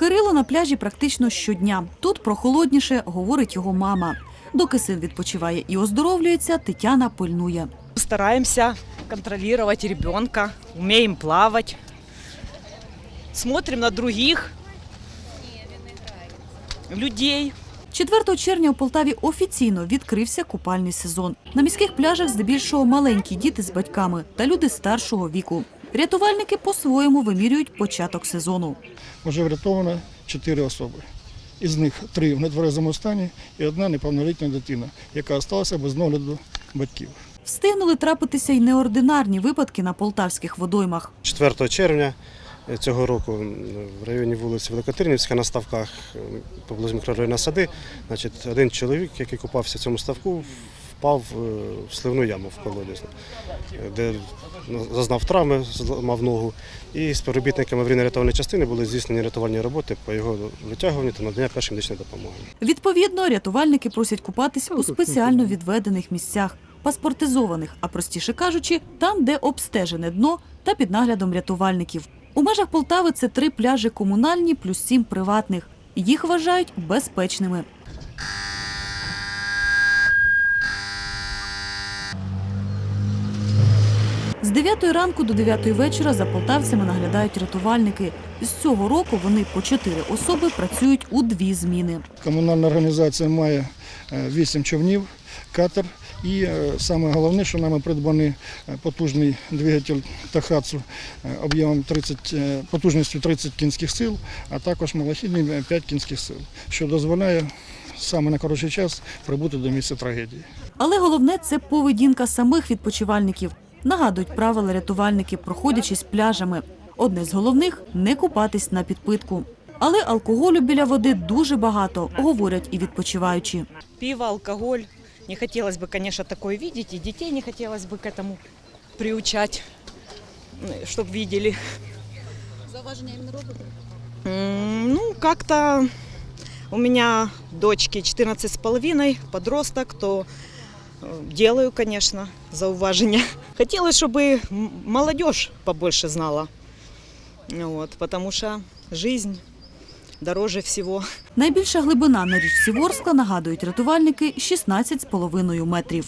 Кирило на пляжі практично щодня. Тут прохолодніше, говорить його мама. Доки син відпочиває і оздоровлюється, Тетяна пильнує. Стараемся контролировать ребенка, умеем плавать, смотрим на других людей. 4 червня у Полтаві офіційно відкрився купальний сезон. На міських пляжах здебільшого маленькі діти з батьками та люди старшого віку. Рятувальники по-своєму вимірюють початок сезону. Вже врятовано 4 особи. Із них три в нетверезому стані і одна неповнолітня дитина, яка залишилася без нагляду батьків. Встигнули трапитися й неординарні випадки на полтавських водоймах. 4 червня цього року в районі вулиці Великотирнівська на ставках поблизу мікрорайону Сади, значить, один чоловік, який купався в цьому ставку, впав е, в сливну яму в колодязь, де зазнав травми, зламав ногу. І співробітниками аварійно-рятувальної частини були здійснені рятувальні роботи по його витягуванню та надання першої медичної допомоги. Відповідно, рятувальники просять купатись у спеціально відведених місцях, паспортизованих, а простіше кажучи, там, де обстежене дно та під наглядом рятувальників. У межах Полтави це три пляжі комунальні плюс сім приватних. Їх вважають безпечними. З 9 ранку до 9 вечора за полтавцями наглядають рятувальники. З цього року вони по 4 особи працюють у дві зміни. Комунальна організація має 8 човнів, катер. І е, саме головне, що нами придбаний е, потужний двигатель Тахацу е, об'ємом 30, е, потужністю 30 кінських сил, а також малохідний 5 кінських сил, що дозволяє саме на коротший час прибути до місця трагедії. Але головне це поведінка самих відпочивальників. Нагадують правила рятувальники, проходячись пляжами. Одне з головних не купатись на підпитку. Але алкоголю біля води дуже багато, говорять і відпочиваючі. Пиво, алкоголь. Не хотелось бы, конечно, такое видеть, и детей не хотелось бы к этому приучать, чтобы видели. Зауваження їм не робите? М, Ну, как-то у меня дочки 14 с половиной, подросток, то э, делаю, конечно, зауваження. Хотелось, чтобы м- молодежь побольше знала, вот, потому что жизнь дороже всего. Найбільша глибина на річці Ворскла, нагадують рятувальники, 16,5 метрів.